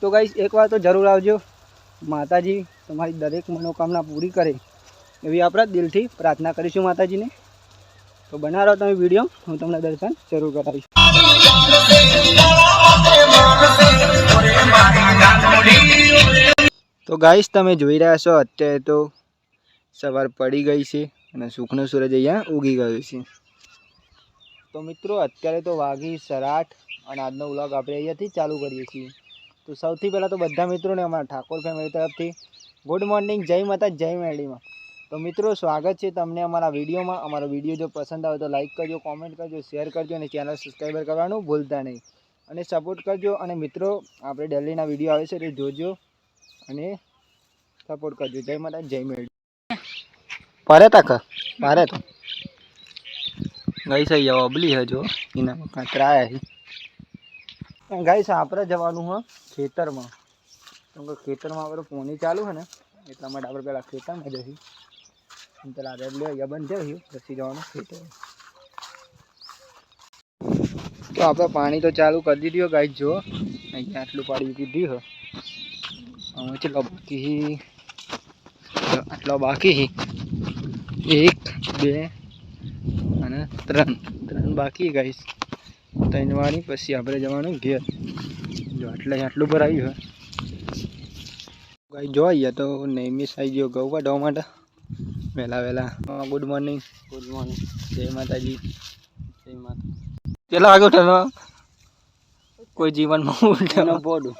તો ગાઈસ એકવાર તો જરૂર આવજો. માતાજી તમારી દરેક મનોકામના પૂરી કરે. એવી આપણા દિલથી પ્રાર્થના કરીશું માતાજીને. તો બના રહો તમે વીડિયો હું તમને દર્શન જરૂર કરાવીશ. તો ગાઈસ તમે જોઈ રહ્યા છો, અત્યારે તો સવાર પડી ગઈ છે અને સુખનો સૂરજ અહીંયા ઉગી ગયો છે. તો મિત્રો, અત્યારે તો વાગી સરાઠ અને આજનો વ્લોગ આપણે અહીંયાથી ચાલુ કરીએ છીએ. તો સૌથી પહેલાં તો બધા મિત્રોને અમારા ઠાકોર ફેમિલી તરફથી ગુડ મોર્નિંગ જય માતા જય મેળીમાં તો મિત્રો સ્વાગત છે તમને અમારા વિડીયોમાં. અમારો વીડિયો જો પસંદ આવે તો લાઈક કરજો કોમેન્ટ કરજો શેર કરજો અને ચેનલ સબસ્ક્રાઈબર કરવાનું ભૂલતા નહીં. અને સપોર્ટ કરજો અને મિત્રો આપણે ડેલીના વીડિયો આવે છે તે જોજો અને સપોર્ટ કરજો. જય માતા જય મેળી પરે તક મારે તો? ગઈ સહી જવા અબલી હજો એના કાંતરા ગાઈસ આપણે જવાનું હ. ખેતરમાં. કેમ કે ખેતરમાં આપણે પોણી ચાલુ છે ને, એટલા માટે આપણે પેલા ખેતરમાં જઈશું પેલા રેબલે અહીંયા બંધ જઈશું પછી જવાનું ખેતર તો આપણે પાણી તો ચાલુ કરી દીધું ગાય જો. અહીંયા આટલું પાડી કીધું હો હવે ચલો બાકી આટલો બાકી એક, બે અને ત્રણ. ત્રણ બાકી ગાઈશ ત્રણ વાળી પછી આપણે જવાનું ઘેર. જો આટલે આટલું ભરાયું હે. ગાઈ જોઈએ તો નેમિસ આવી ગયો ગૌ કાઢવા માટે. વહેલા વહેલા. ગુડ મોર્નિંગ ગુડ મોર્નિંગ જય માતાજી. જય માતા. કેટલા વાગે ઉઠાનો કોઈ જીવનમાં ઉઠાનો બોડું.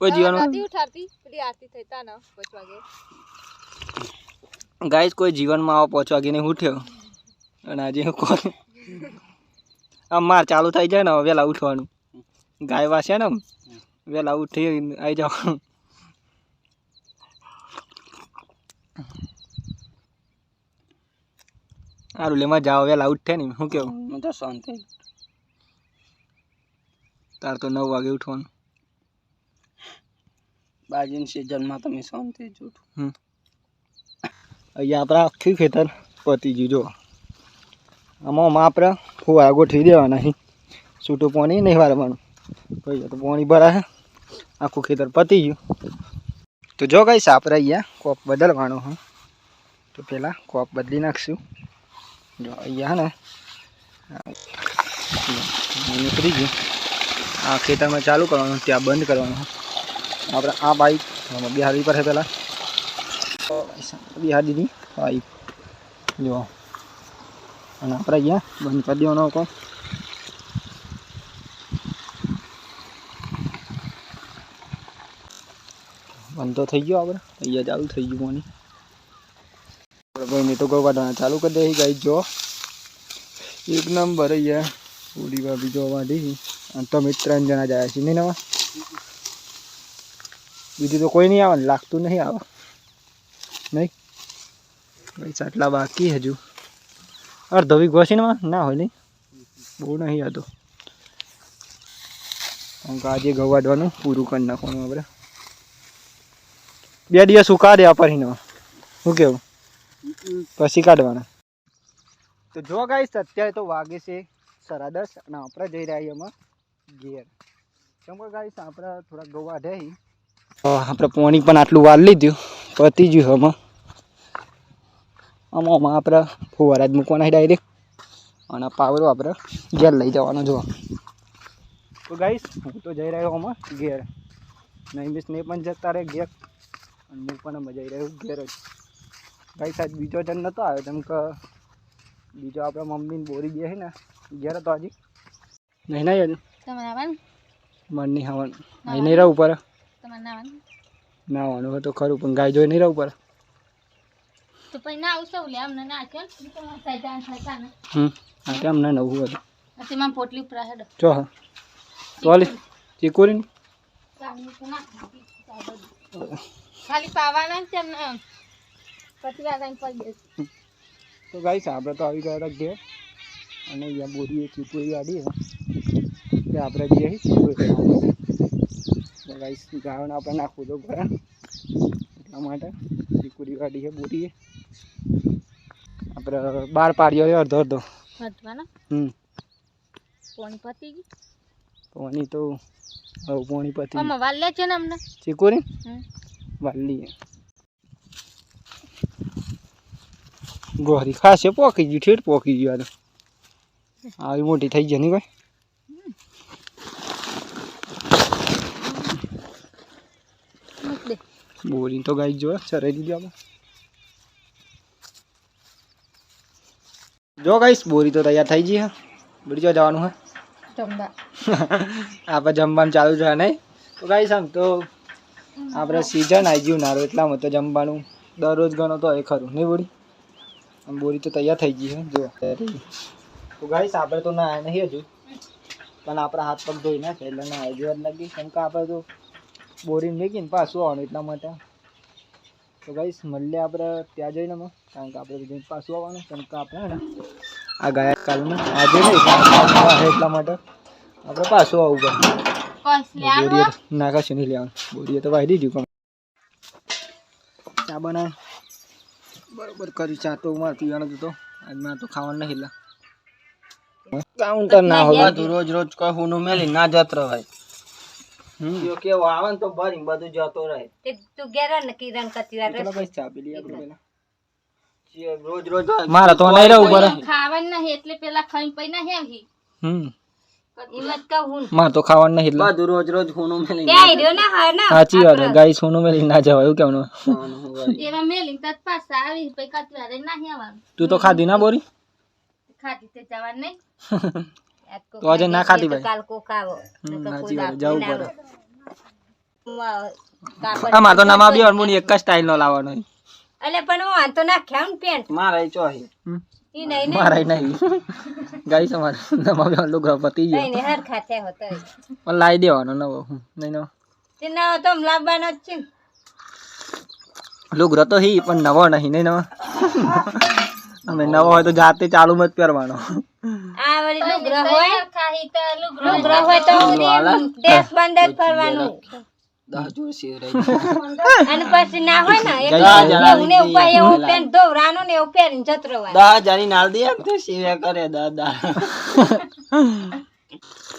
કોઈ જીવનમાં? ઉઠાડતી. પેલી આરતી થઈ તા પાંચ વાગે. ગાઈસ કોઈ જીવનમાં આવો પાંચ વાગે નહીં ઉઠ્યો અને આજે કોઈ કોણ? આમ માર ચાલુ થઈ જાય ને હવે વહેલા ઉઠવાનું. ગાય છે ને વહેલા ઉઠી આવી જાઓ. સારું લેમાં જાઓ વહેલા ઉઠે ને શું કેવું? હું તો શાંતિ. તાર તો નવ વાગે ઉઠવાનું. બાજીની સિઝનમાં તમે શાંતિ જ ઉઠો. અહીંયા આપણે આખી ખેતર પતી ગયું જો આમાં આપણે ફુવારા ગોઠવી દેવાના અહીં છૂટું પાણી નહીં વારવાનું. પછી તો પાણી ભરાય આખું ખેતર પતી ગયું. તો જો કહીશ આપણે અહીંયા કોપ બદલવાનો હા. તો પહેલાં કોપ બદલી નાખશું. જો અહીંયા ને નીકળી ગયું. આ ખેતરમાં ચાલુ કરવાનું, ત્યાં બંધ કરવાનું આપણે આ બાઈક બિહારી પર છે પહેલાં બિહાર દીધી બાઈક. જો. અને આપણે અહીંયા બંધ કરી દેવાનો કો બંધ તો થઈ ગયો આપણે. અહીંયા ચાલુ થઈ ગયું મને. ભાઈ, મેં તો ગૌ કાઢવાના ચાલુ કરી દઈ ગાઈ જો. એક નંબર અહીંયા. પૂરી ભાભી જો વાઢી અને તમે ત્રણ જણા જાય છે, નહીં નવા? બીજું તો કોઈ નહીં આવે ને, લાગતું નહીં આવે. નહીં? ભાઈ આટલા બાકી હજુ. અડધો વીઘો છે ને ના હોય નહીં. બહુ નહીં હતો આજે ઘઉં વાઢવાનું પૂરું કરી નાખવાનું આપણે. બે દિવસ ઉકા દે પરીને. શું કેવું? પછી કાઢવાના. તો જો ગાઈશ અત્યારે તો વાગે છે સાડા દસ અને આપણે જઈ રહ્યા એમાં ઘેર. કેમ કે ગાઈશ આપણે થોડાક ગવા વાઢ્યા આપણે પોણી પણ આટલું વાર લીધું પતી ગયું આમાં. આમાં આપણે ફુવારા જ મૂકવાના ડાયરેક્ટ અને પાવરો આપણે ઘેર લઈ જવાનો જો તો ગાઈશ હું તો જઈ રહ્યો આમાં ઘેર. નહીં મિસ ને પણ જતા રહે ઘેર. અને હું પણ મજા આવી રહ્યો ઘેર જ. ભાઈ સાહેબ બીજો જણ નહોતો આવ્યો કેમ કે બીજો આપણા મમ્મીને બોરી બે ને ઘેર હતો હજી. નહીં નહીં હજુ તમારે આવવાનું? મન નહીં આવવાનું. અહીં નહીં રહું ઉપર. તમારે ના આવવાનું? ના આવવાનું તો ખરું પણ ગાય જોઈ નહીં રહું પર તો પછી ના આવશે લે અમને ના ચાલ સાઈતા સાઈતા ને હમ હા તેમ ના નવું હતું. પછી પોટલી ઉપર હેડ. ચો હા. ચોલી ચીકુરી ખાલી પાવાના છે પછી વાગા પડી જશે. તો ગાઈસ આપણે તો આવી ગયા હતા ઘેર. અને અહીંયા બોરીએ ચીકુરી ગાડી છે આપણે જઈએ. ચીકુરી તો ગાઈસ ગાવણ આપણે નાખવું તો ઘરે. એટલા માટે ચીકુરી ગાડી છે બોરીએ. આપણે બાર પાડ્યો હોય અડધો અડધો. હમ. પોણી પતી ગઈ? પોણી તો પોણી પતી ચીકુરી હમ. વાલી ગોરી ખાસે પોકી ગયું ઠેઠ પોકી ગયું આ આવી મોટી થઈ જાય નહીં કોઈ બોરી તો ગાઈ જો ચરાઈ દીધી આપણે. જો ગાઈશ બોરી તો તૈયાર થઈ ગઈ હે. બોરી જો જવાનું હે. જમવા. આપણે જમવાનું ચાલુ છે નહીં. તો ગાઈશ આમ તો આપણે સિઝન આવી ગયું નારું એટલામાં તો જમવાનું દરરોજ ગણો તો એ ખરું, નહીં આમ બોરી તો તૈયાર થઈ ગઈ છે જો તો ગાઈશ આપણે તો ના નહીં હજુ. પણ આપણા હાથ પગ ધોઈ નાખે એટલે ના હજુ જ લાગી. કેમ કે આપણે તો બોરી મૂકીને પાછું આવવાનું એટલા માટે. તો ગાઈશ મળીએ આપણે ત્યાં જઈને અમે કારણ કે આપણે જઈને પાછું આવવાનું, કેમ કે આપણે આ ગયા કાલનું. આજે નહીં એટલા માટે. આપણે પાછું આવવું પડે. તો ના કશું નહીં લેવાનું. બોરીએ તો વાઈ દીધું પણ. ચા બનાવે. બરોબર કરી ચા તો મારે પીવાનું હતું. તો આજ મારે તો ખાવાનું નહીં એટલે કાઉન્ટર ના હોય બધું રોજ રોજ કોઈ હુનું મેલી ના જત રવાય હમ. જો કેવો આવે ને તો ભરી બધું જતો રહે. તે તું ઘેર ને કિરણ કતી રહે ચલો બસ ચા પી લઈએ આપણે જે રોજ રોજ મારે તો નહીં રહું પડે. ખાવાનું નહીં એટલે પેલા ખાઈ પઈ ના હેવી હમ. મારે તો ખાવાનું નહીં એટલે. બધું રોજ રોજ હુનું મેલી ત્યાં રહ્યો ના હા ના. સાચી વાત ગાય સોનું મેલી ના જવાય એવું વળી. એવા મેલી તત પાછા આવી પછી કતી વાર ના હેવાનું તું તો ખાધી ના બોરી? ખાધી તે જવાનું નહીં. તો આજે ના ખાધી ભાઈ? કાલ કો ખાવો સાચી વાત જવું પડે. અમારે તો નામાં બી અનમોની એક જ સ્ટાઇલ નો લાવવાનો એટલે પણ હું તો નાખ્યા ને પેન્ટ. મારે ચોહી. હમ. નહીં નહીં. ગાય તમારે અનલું પતી ગયો. નહીં હર ખાતે હોતો પણ લાવી દેવાનો નવો નહીં નવો. તે નવો તો લાવવાનો જ છે લુગરો તો હી પણ નવો નહીં નહીં નવો. અમે નવો હોય તો જાતે ચાલુ મત પહેરવાનો. આ વળી લુગરો હોય? લુગરો હોય તો ડ્રેસ બંધ જ કરવાનું દસ જોડ સીવરાઈ અને પછી ના હોય ને એક દસ ને એવું પાય એવું પેન્ટ ને એવું પહેરીને જતો રહેવાનું. દસ હજાર નાલ દે તો સીવ્યા કરે દાદા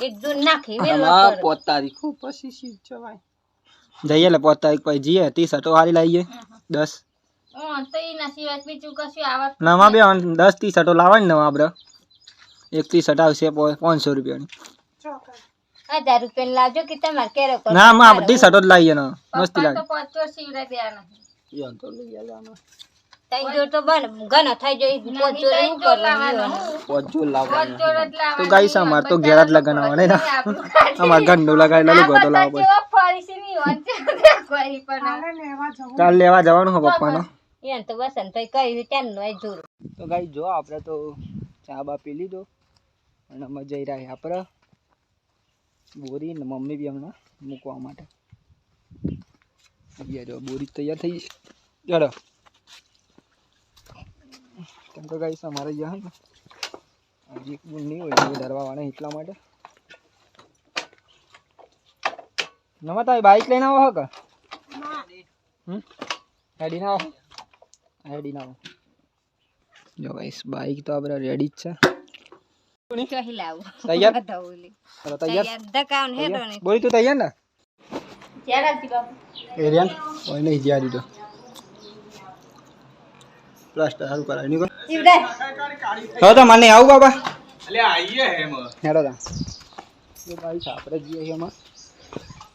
એક જૂન નાખી મેલો આમાં પોત તારીખો. પછી સીવ જવાય. જઈએ લે પોત તારીખ પછી જઈએ ટી શર્ટો હારી લાવીએ. દસ. નવા બે દસ ત્રીસ શર્ટો લાવવાની નવા આપડે એક ત્રીસ શર્ટ આવશે પાંચસો રૂપિયાની. હજાર રૂપિયા લાવજો કે તમારે કેરો ના માં બધી સટો જ લાવીએ ને. મસ્તી લાગે. તો લઈ આવવાનો તઈ જો તો બન ઘણો થઈ લાવવાનો તો અમારે તો ઘેર જ ને અમારે તો કાલ લેવા જવાનું હો પપ્પાનો. એને તો વસંત ભાઈ કહ્યું ત્યાંનું એ જોર તો ગાઈ જો આપણે તો ચા બા પી લીધો. અને અમે જઈ રહ્યા આપણે. બોરી ને મમ્મી બી હમણાં મૂકવા માટે. જો બોરી તૈયાર થઈ ગઈ. ચલો. કેમ કે ગાઈસ અમારે જ્યાં ને, હજી બુન નહીં હોય એટલે ધરવા વાળા એટલા માટે. નમા તમે બાઈક લઈને આવો હક હેડી ના આવો હેડી ના આવો જો ગાઈસ બાઈક તો આપણે રેડી જ છે. તૈયાર? તૈયાર? તૈયાર બોલી તું તૈયાર ને? જ્યારે હતી બાપુ? એરિયન કોઈ નહીં જ્યાં દીધો પ્લાસ્ટર સારું કરાવી નહીં શિવરાજ હવે તો મને આવું બાબા હેડો તા. એ ભાઈ છે આપણે જઈએ છીએ એમાં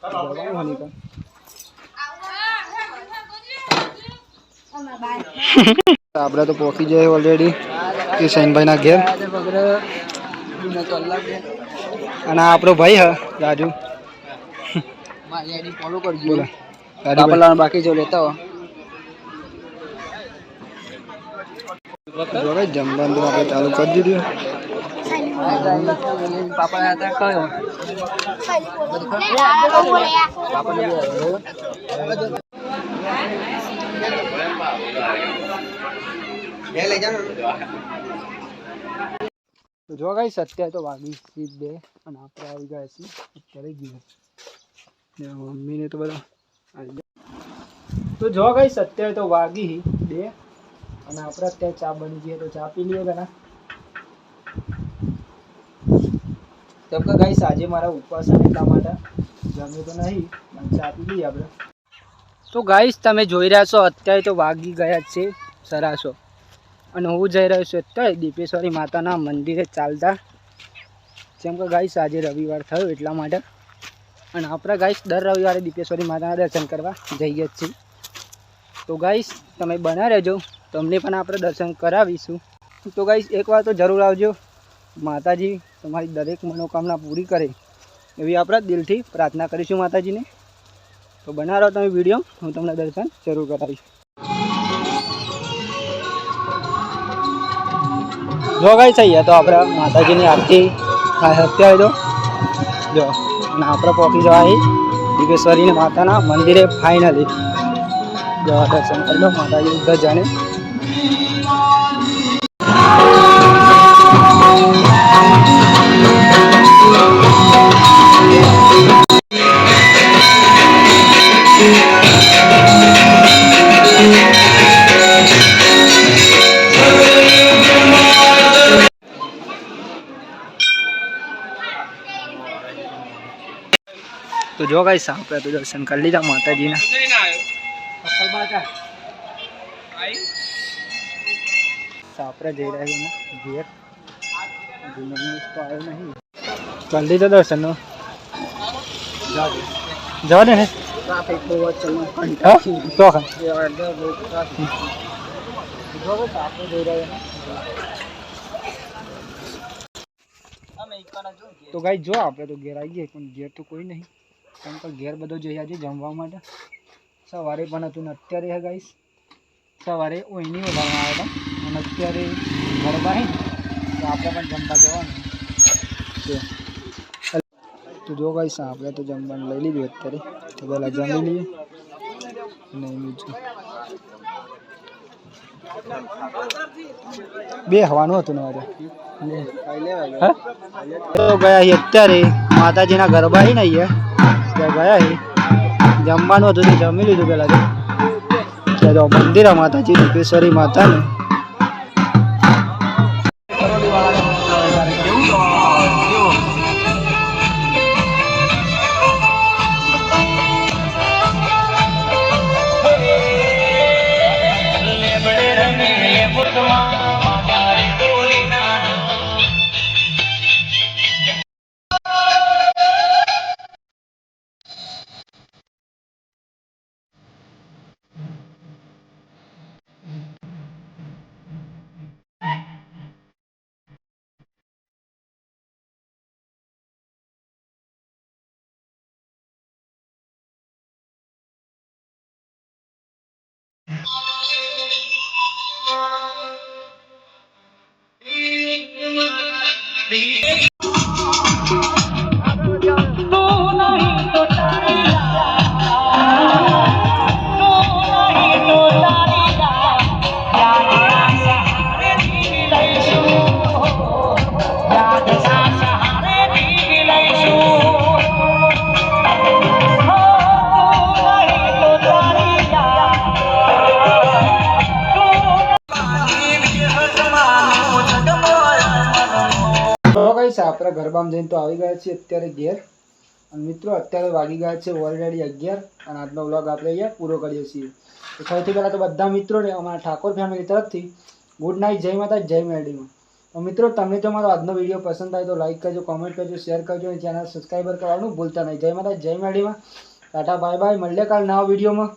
જવાનું હની પણ. આપણે તો પહોંચી જાય ઓલરેડી કિશનભાઈ ના ઘેર. અને આપણો ભાઈ હ રાજુ. ફોલો કરજો. બોલા. બાકી જો લેતા હો. જો ભાઈ જમવાનું આપણે ચાલુ કરી દીધું. પાપા હતા કયો? તો જો ગાઈસ, અત્યારે તો વાગી છે બે અને આપણે આવી ગયા છીએ અત્યારે ગયું ને મમ્મીને તો બધા તો જો ગાઈસ, અત્યારે તો વાગી બે અને આપણે અત્યારે ચા બની ગઈ તો ચા પી લઈએ પેલા. કેમ કે ગાઈસ, આજે મારા ઉપવાસ છે એટલા માટે જમ્યું તો નહીં, પણ ચા પી લઈએ આપણે. તો ગાઈસ, તમે જોઈ રહ્યા છો, અત્યારે તો વાગી ગયા છે સરાસો અને હું જઈ રહ્યો છું અત્યારે દીપેશ્વરી માતાના મંદિરે ચાલતા. જેમ કે ગાઈસ આજે રવિવાર થયો એટલા માટે. અને આપણે ગાઈસ દર રવિવારે દીપેશ્વરી માતાના દર્શન કરવા જઈએ જ છીએ. તો ગાઈસ તમે બના રહેજો. તમને પણ આપણે દર્શન કરાવીશું. તો ગાઈસ એકવાર તો જરૂર આવજો. માતાજી તમારી દરેક મનોકામના પૂરી કરે એવી આપણે દિલથી પ્રાર્થના કરીશું માતાજીને. તો બનાવો તમે વીડિયો હું તમને દર્શન જરૂર કરાવીશ. જો થઈએ તો આપણે માતાજીની આરતી થાય અત્યારે તો. જો, અને આપણે પહોંચી જવાય દીપેશ્વરીને માતાના મંદિરે ફાઇનલી જવા દર્શન કરી લો, માતાજી બધા જાણે. તો જો ગાઈસ, આપણે તો દર્શન કરી લીધા માતાજીના. આપણે જઈ રહ્યા છીએ ઘેર. નહીં. કરી લીધો દર્શનનો. જવા દે ને. તો આપણે જઈ રહ્યા તો ગાઈ જો આપણે તો ઘેર આવી ગયા પણ ઘેર તો કોઈ નહીં. કેમ કે ઘેર બધો જઈ આજે જમવા માટે? સવારે પણ હતું ને અત્યારે હે ગાઈસ સવારે ઓઈની ઓલામાં આવ્યા હતા અને અત્યારે ગરબા હે તો આપણે પણ જમવા જવાનું છે. તો જો ગાઈસ આપણે તો જમવાનું લઈ લીધું અત્યારે. તો પહેલાં જમી લઈએ. અને બીજું બે હવાનું હતું ને આજે હા? તો ગયા છીએ અત્યારે માતાજીના ગરબા હી ને અહીંયા. ત્યાં ગયા હી જમવાનું હતું તે જમી લીધું પેલા તો. મંદિર માતાજી રૂપેશ્વરી માતાનું. Thank you. કઈ આપણે ગરબામાં જઈને તો આવી ગયા છીએ અત્યારે ઘેર. અને મિત્રો, અત્યારે વાગી ગયા છે ઓલરેડી અગિયાર અને આજનો વ્લોગ આપણે અહીંયા પૂરો કરીએ છીએ. તો સૌથી પહેલાં તો બધા મિત્રોને અમારા ઠાકોર ફેમિલી તરફથી ગુડ નાઇટ જય માતા જય મેરડીમાં. તો મિત્રો, તમને જો મારો આજનો વીડિયો પસંદ આવે તો લાઈક કરજો કોમેન્ટ કરજો શેર કરજો અને ચેનલ સબસ્ક્રાઈબર કરવાનું ભૂલતા નહીં. જય માતા જય મેરડીમાં. ટાટા બાય બાય મળીએ કાલ નવા વિડીયોમાં